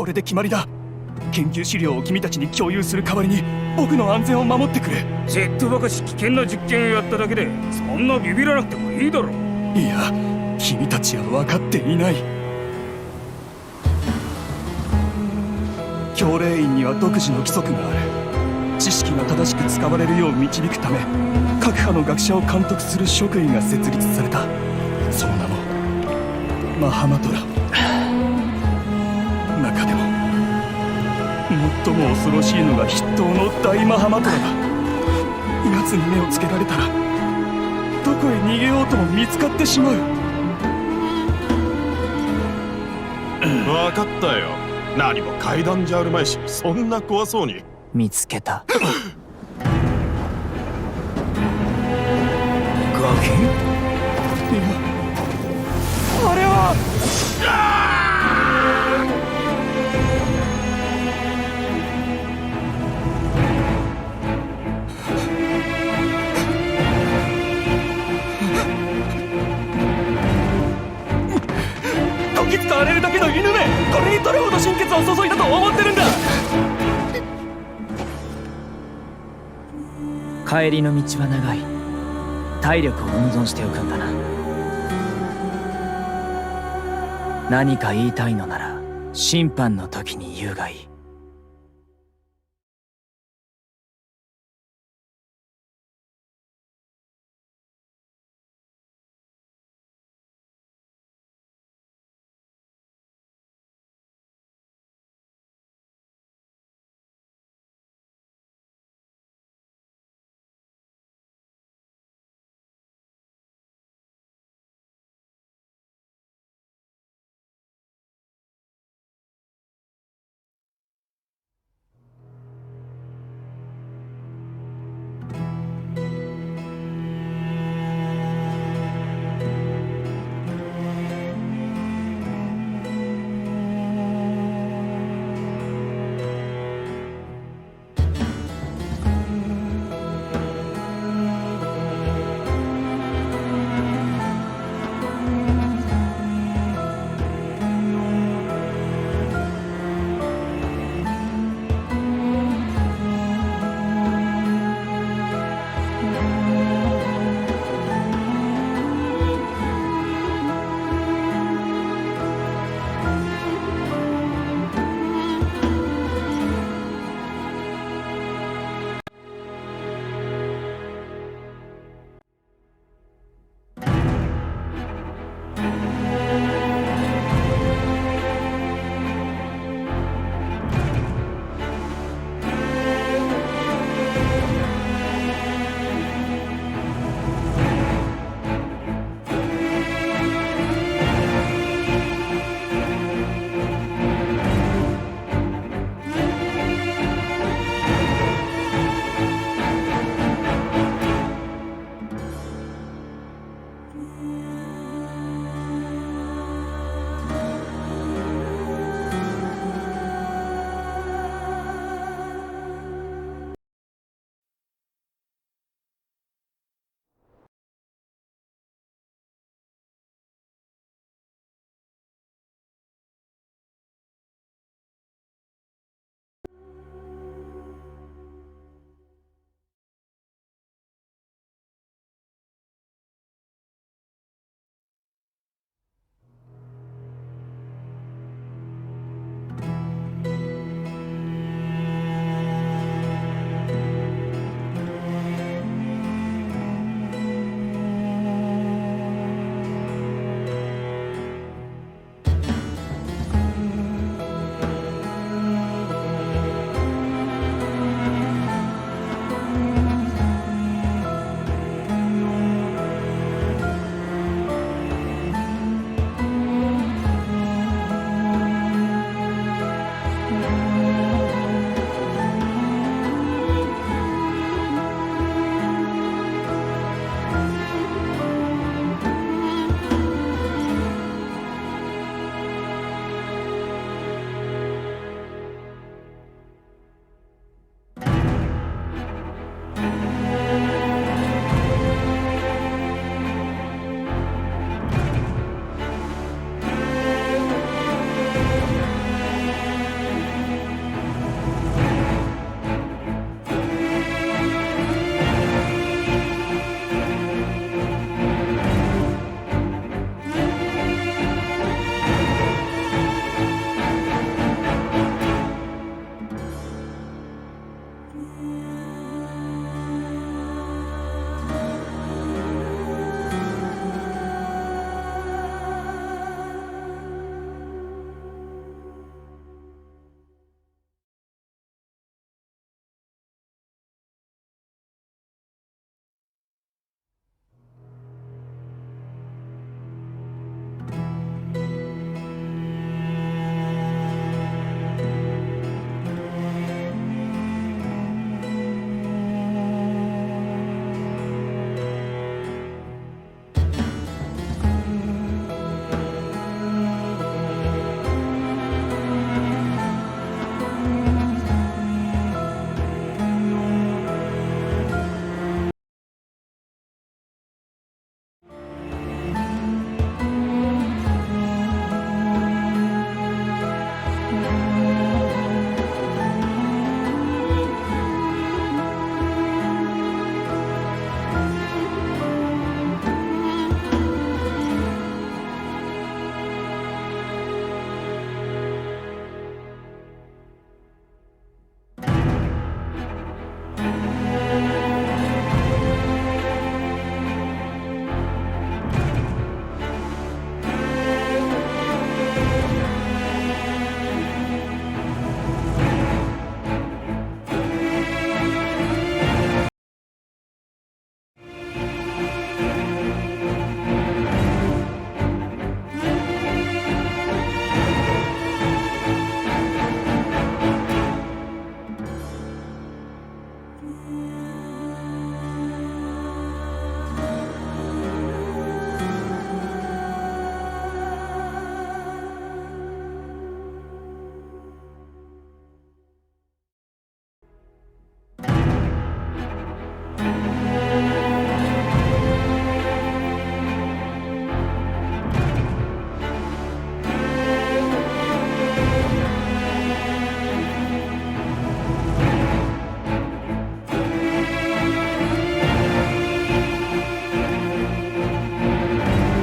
これで決まりだ。研究資料を君たちに共有する代わりに僕の安全を守ってくれ。ジェットバカし危険な実験をやっただけでそんなビビらなくてもいいだろいや君たちは分かっていない。教令員には独自の規則がある。知識が正しく使われるよう導くため各派の学者を監督する職員が設立された。その名もマハマトラ最も恐ろしいのが筆頭の大マハマトラだ。奴に目をつけられたらどこへ逃げようとも見つかってしまう。分かったよ。何も階段じゃあるまいしそんな怖そうに。見つけた。ガキ？あれは！こどれほど心血を注いだと思ってるんだ。帰りの道は長い。体力を温存しておくんだな。何か言いたいのなら審判の時に言うがいい。